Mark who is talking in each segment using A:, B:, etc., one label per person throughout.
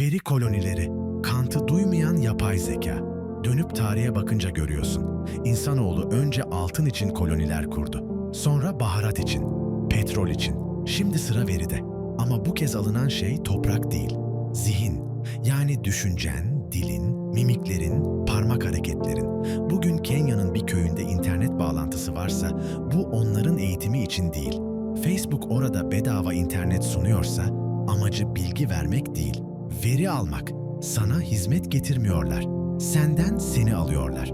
A: Veri kolonileri, Kant'ı duymayan yapay zeka. Dönüp tarihe bakınca görüyorsun. İnsanoğlu önce altın için koloniler kurdu. Sonra baharat için, petrol için. Şimdi sıra veride. Ama bu kez alınan şey toprak değil, zihin. Yani düşüncen, dilin, mimiklerin, parmak hareketlerin. Bugün Kenya'nın bir köyünde internet bağlantısı varsa bu onların eğitimi için değil. Facebook orada bedava internet sunuyorsa amacı bilgi vermek değil, veri almak. Sana hizmet getirmiyorlar. Senden seni alıyorlar.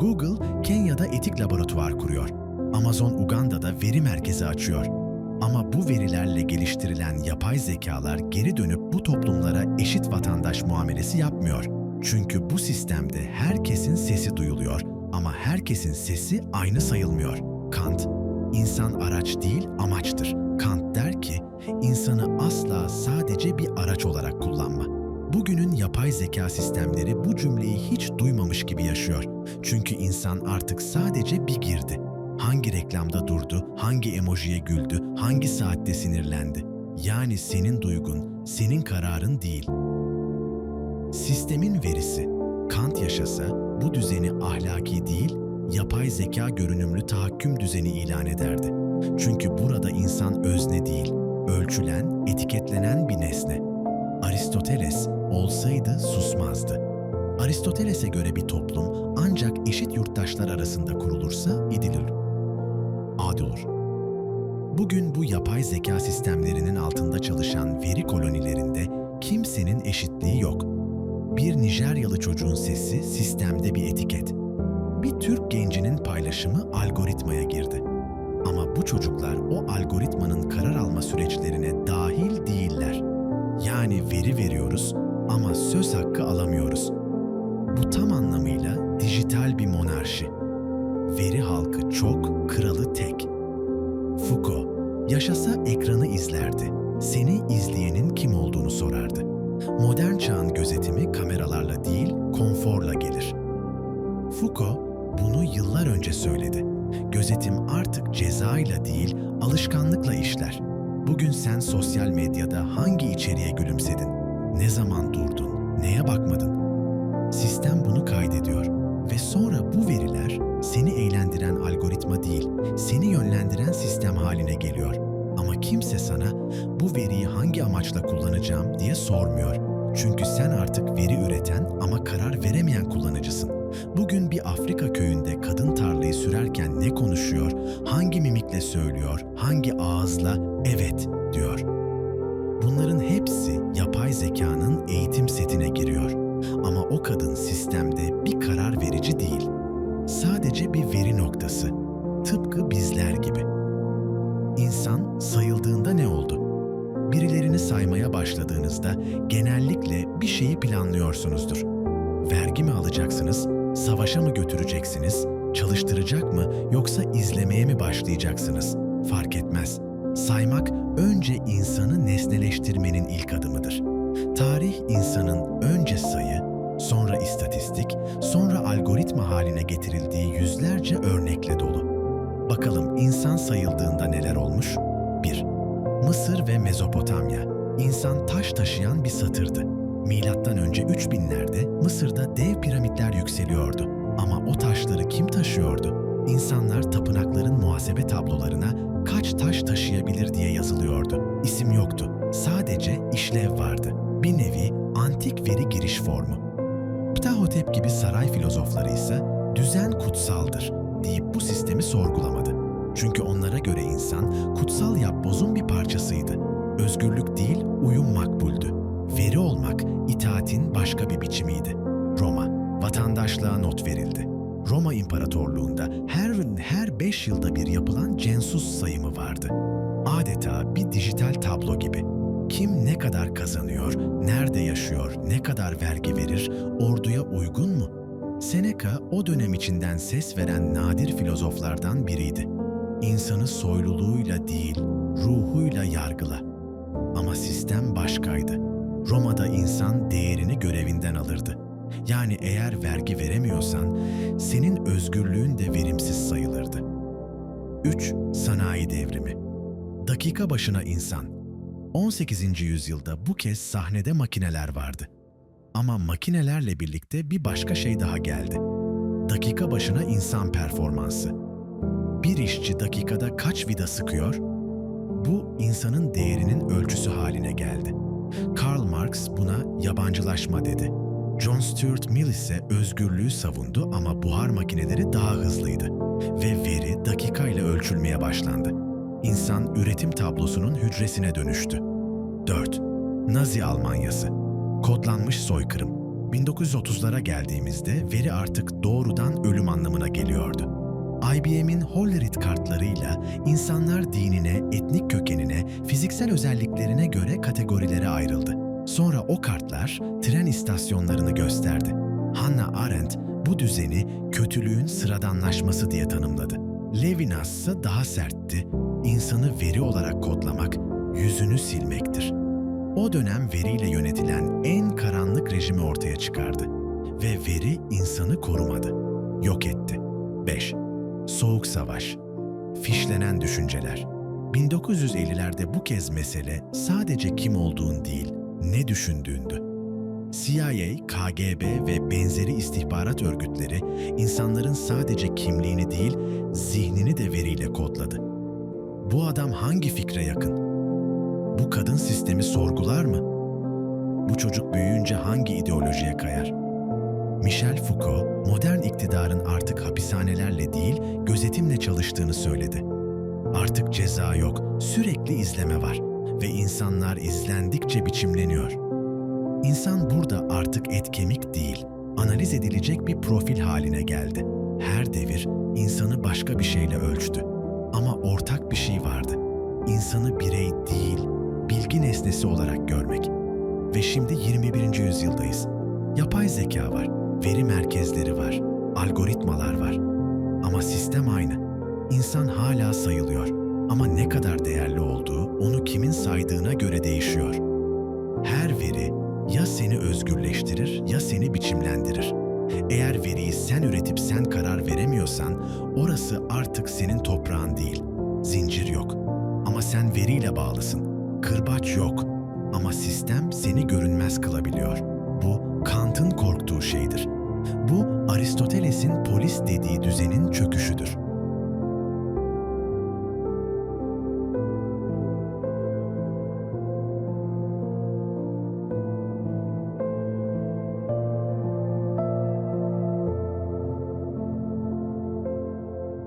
A: Google Kenya'da etik laboratuvar kuruyor. Amazon Uganda'da veri merkezi açıyor. Ama bu verilerle geliştirilen yapay zekalar geri dönüp bu toplumlara eşit vatandaş muamelesi yapmıyor. Çünkü bu sistemde herkesin sesi duyuluyor ama herkesin sesi aynı sayılmıyor. Kant, insan araç değil amaçtır. Kant der ki, insanı asla sadece bir araç olarak kullanma. Bugünün yapay zeka sistemleri bu cümleyi hiç duymamış gibi yaşıyor. Çünkü insan artık sadece bir girdi. Hangi reklamda durdu, hangi emojiye güldü, hangi saatte sinirlendi. Yani senin duygun, senin kararın değil. Sistemin verisi. Kant yaşasa bu düzeni ahlaki değil, yapay zeka görünümlü tahakküm düzeni ilan ederdi. Çünkü burada insan özne değil, ölçülen, etiketlenen bir nesne. Olsaydı susmazdı. Aristoteles'e göre bir toplum ancak eşit yurttaşlar arasında kurulursa idilir. Adil olur. Bugün bu yapay zeka sistemlerinin altında çalışan veri kolonilerinde kimsenin eşitliği yok. Bir Nijeryalı çocuğun sesi sistemde bir etiket. Bir Türk gencinin paylaşımı algoritmaya girdi. Ama bu çocuklar o algoritmanın karar alma süreçlerine dahil değiller. Yani veri veriyoruz ama söz hakkı alamıyoruz. Bu tam anlamıyla dijital bir monarşi. Veri halkı çok, kralı tek. Foucault, yaşasa ekranı izlerdi. Seni izleyenin kim olduğunu sorardı. Modern çağın gözetimi kameralarla değil, konforla gelir. Foucault bunu yıllar önce söyledi. Gözetim artık cezayla değil, alışkanlıkla işler. Bugün sen sosyal medyada hangi içeriğe gülümsedin? Ne zaman durdun? Neye bakmadın? Sistem bunu kaydediyor ve sonra bu veriler seni eğlendiren algoritma değil, seni yönlendiren sistem haline geliyor. Ama kimse sana bu veriyi hangi amaçla kullanacağım diye sormuyor. Çünkü sen artık veri üreten ama karar veremeyen kullanıcısın. Bugün bir Afrika köyünde kadın tarlayı sürerken ne konuşuyor, hangi mimikle söylüyor, hangi ağızla evet diyor. Zekanın eğitim setine giriyor. Ama o kadın sistemde bir karar verici değil. Sadece bir veri noktası. Tıpkı bizler gibi. İnsan sayıldığında ne oldu? Birilerini saymaya başladığınızda genellikle bir şeyi planlıyorsunuzdur. Vergi mi alacaksınız, savaşa mı götüreceksiniz, çalıştıracak mı yoksa izlemeye mi başlayacaksınız? Fark etmez. Saymak önce insanı nesneleştirmenin ilk adımıdır. Tarih insanın önce sayı, sonra istatistik, sonra algoritma haline getirildiği yüzlerce örnekle dolu. Bakalım insan sayıldığında neler olmuş? 1. Mısır ve Mezopotamya. İnsan taş taşıyan bir satırdı. Milattan önce 3000'lerde Mısır'da dev piramitler yükseliyordu. Ama o taşları kim taşıyordu? İnsanlar tapınakların muhasebe tablolarına kaç taş taşıyabilir diye yazılıyordu. İsim yoktu. Sadece işlev vardı. Bir nevi antik veri giriş formu. Ptahotep gibi saray filozofları ise düzen kutsaldır deyip bu sistemi sorgulamadı. Çünkü onlara göre insan kutsal yapbozun bir parçasıydı. Özgürlük değil, uyum makbuldü. Veri olmak itaatin başka bir biçimiydi. Roma, vatandaşlığa not verildi. Roma İmparatorluğu'nda her her 5 yılda bir yapılan census sayımı vardı. Adeta bir dijital tablo gibi. Kim ne kadar kazanıyor, nerede yaşıyor, ne kadar vergi verir, orduya uygun mu? Seneca o dönem içinden ses veren nadir filozoflardan biriydi. İnsanı soyluluğuyla değil, ruhuyla yargıla. Ama sistem başkaydı. Roma'da insan değerini görevinden alırdı. Yani eğer vergi veremiyorsan senin özgürlüğün de verimsiz sayılırdı. 3. Sanayi devrimi. Dakika başına insan. 18. yüzyılda bu kez sahnede makineler vardı. Ama makinelerle birlikte bir başka şey daha geldi. Dakika başına insan performansı. Bir işçi dakikada kaç vida sıkıyor? Bu insanın değerinin ölçüsü haline geldi. Karl Marx buna yabancılaşma dedi. John Stuart Mill ise özgürlüğü savundu ama buhar makineleri daha hızlıydı ve veri dakikayla ölçülmeye başlandı. İnsan üretim tablosunun hücresine dönüştü. 4. Nazi Almanyası Kodlanmış soykırım 1930'lara geldiğimizde veri artık doğrudan ölüm anlamına geliyordu. IBM'in Hollerith kartlarıyla insanlar dinine, etnik kökenine, fiziksel özelliklerine göre kategorilere ayrıldı. Sonra o kartlar tren istasyonlarını gösterdi. Hannah Arendt bu düzeni kötülüğün sıradanlaşması diye tanımladı. Levinas ise daha sertti. İnsanı veri olarak kodlamak, yüzünü silmektir. O dönem veriyle yönetilen en karanlık rejimi ortaya çıkardı ve veri insanı korumadı, yok etti. 5. Soğuk Savaş Fişlenen düşünceler 1950'lerde bu kez mesele sadece kim olduğun değil, ne düşündüğündü. CIA, KGB ve benzeri istihbarat örgütleri insanların sadece kimliğini değil, zihnini de veriyle kodladı. Bu adam hangi fikre yakın? Bu kadın sistemi sorgular mı? Bu çocuk büyüyünce hangi ideolojiye kayar? Michel Foucault, modern iktidarın artık hapishanelerle değil, gözetimle çalıştığını söyledi. Artık ceza yok, sürekli izleme var ve insanlar izlendikçe biçimleniyor. İnsan burada artık et kemik değil, analiz edilecek bir profil haline geldi. Her devir insanı başka bir şeyle ölçtü. Ama ortak bir şey vardı. İnsanı değil, nesnesi olarak görmek. Ve şimdi 21. yüzyıldayız. Yapay zeka var, veri merkezleri var, algoritmalar var. Ama sistem aynı. İnsan hala sayılıyor. Ama ne kadar değerli olduğu onu kimin saydığına göre değişiyor. Her veri ya seni özgürleştirir ya seni biçimlendirir. Eğer veriyi sen üretip sen karar veremiyorsan orası artık senin toprağın değil. Zincir yok. Ama sen veriyle bağlısın. Kırbaç yok. Ama sistem seni görünmez kılabiliyor. Bu Kant'ın korktuğu şeydir. Bu Aristoteles'in polis dediği düzenin çöküşüdür.